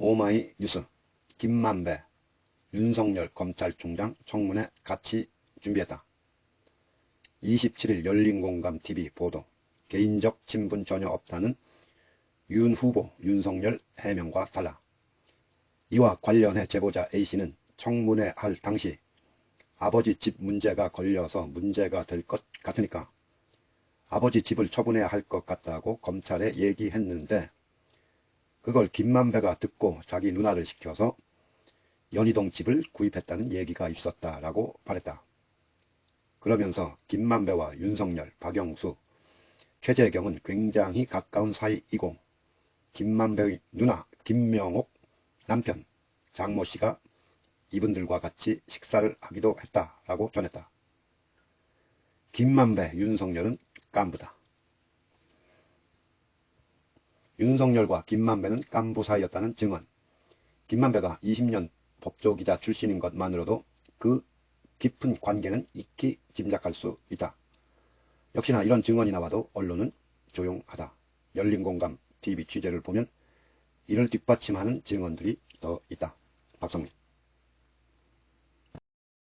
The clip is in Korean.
오마이 뉴스 김만배 윤석열 검찰총장 청문회 같이 준비했다. 27일 열린공감TV 보도 개인적 친분 전혀 없다는 윤 후보 윤석열 해명과 달라. 이와 관련해 제보자 A씨는 청문회 할 당시 아버지 집 문제가 걸려서 문제가 될 것 같으니까 아버지 집을 처분해야 할 것 같다고 검찰에 얘기했는데 그걸 김만배가 듣고 자기 누나를 시켜서 연희동 집을 구입했다는 얘기가 있었다라고 말했다. 그러면서 김만배와 윤석열, 박영수, 최재경은 굉장히 가까운 사이이고 김만배의 누나 김명옥 남편 장모 씨가 이분들과 같이 식사를 하기도 했다라고 전했다. 김만배, 윤석열은 깐부다. 윤석열과 김만배는 깐부 사이였다는 증언. 김만배가 20년 법조기자 출신인 것만으로도 그 깊은 관계는 익히 짐작할 수 있다. 역시나 이런 증언이 나와도 언론은 조용하다. 열린공감 TV 취재를 보면 이를 뒷받침하는 증언들이 더 있다. 박성민